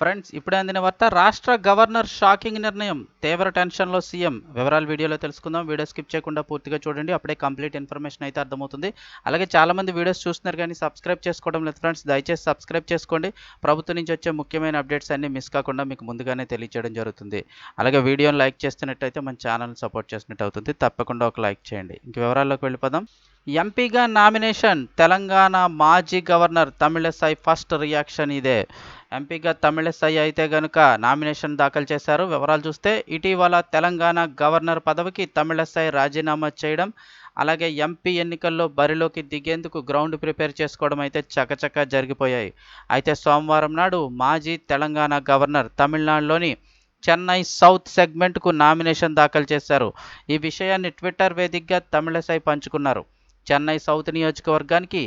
Friends ఇప్పుడే అందిన వార్త రాష్ట్ర గవర్నర్ షాకింగ్ నిర్ణయం. తీవ్ర టెన్షన్లో సీఎం. వివరాలు వీడియోలో తెలుసుకుందాం. వీడియో స్కిప్ చేయకుండా పూర్తిగా చూడండి. అప్పుడే కంప్లీట్ ఇన్ఫర్మేషన్ అయితే అర్థమవుతుంది. అలాగే చాలామంది వీడియోస్ చూస్తున్నారు కానీ సబ్స్క్రైబ్ చేసుకోవడం లేదు ఫ్రెండ్స్. దయచేసి సబ్స్క్రైబ్ చేసుకోండి. ప్రభుత్వం నుంచి వచ్చే ముఖ్యమైన అప్డేట్స్ అన్ని మిస్ కాకుండా మీకు ముందుగానే తెలియజేయడం జరుగుతుంది. అలాగే వీడియోని లైక్ చేస్తున్నట్టయితే మన ఛానల్ని సపోర్ట్ చేసినట్టు అవుతుంది. తప్పకుండా ఒక లైక్ చేయండి. ఇంక వివరాల్లోకి వెళ్ళిపోదాం. ఎంపీగా నామినేషన్ తెలంగాణ మాజీ గవర్నర్ తమిళసై ఫస్ట్ రియాక్షన్ ఇదే. ఎంపీగా తమిళసై అయితే గనుక నామినేషన్ దాఖలు చేశారు. వివరాలు చూస్తే ఇటీవల తెలంగాణ గవర్నర్ పదవికి తమిళసై రాజీనామా చేయడం అలాగే ఎంపీ ఎన్నికల్లో బరిలోకి దిగేందుకు గ్రౌండ్ ప్రిపేర్ చేసుకోవడం అయితే చకచకా జరిగిపోయాయి. అయితే సోమవారం నాడు మాజీ తెలంగాణ గవర్నర్ తమిళనాడులోని చెన్నై సౌత్ సెగ్మెంట్కు నామినేషన్ దాఖలు చేశారు. ఈ విషయాన్ని ట్విట్టర్ వేదికగా తమిళసై పంచుకున్నారు. చెన్నై సౌత్ నియోజకవర్గానికి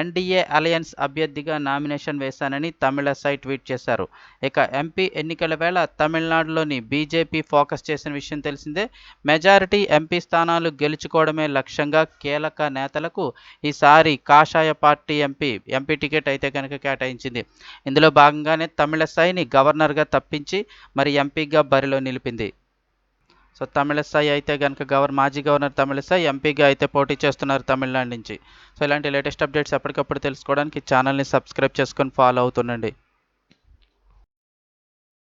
ఎన్డీఏ అలయన్స్ అభ్యర్థిగా నామినేషన్ వేశానని తమిళసై ట్వీట్ చేశారు. ఇక ఎంపీ ఎన్నికల వేళ తమిళనాడులోని బీజేపీ ఫోకస్ చేసిన విషయం తెలిసిందే. మెజారిటీ ఎంపీ స్థానాలు గెలుచుకోవడమే లక్ష్యంగా కీలక నేతలకు ఈసారి కాషాయ పార్టీ ఎంపీ ఎంపీ టికెట్ అయితే కనుక కేటాయించింది. ఇందులో భాగంగానే తమిళసైని గవర్నర్గా తప్పించి మరి ఎంపీగా బరిలో నిలిపింది. సో తమిళసాయి అయితే కనుక గవర్నర్ మాజీ గవర్నర్ తమిళసాయి ఎంపీగా అయితే పోటీ చేస్తున్నారు తమిళనాడు నుంచి. సో ఇలాంటి లేటెస్ట్ అప్డేట్స్ ఎప్పటికప్పుడు తెలుసుకోవడానికి ఛానల్ని సబ్స్క్రైబ్ చేసుకొని ఫాలో అవుతుండండి.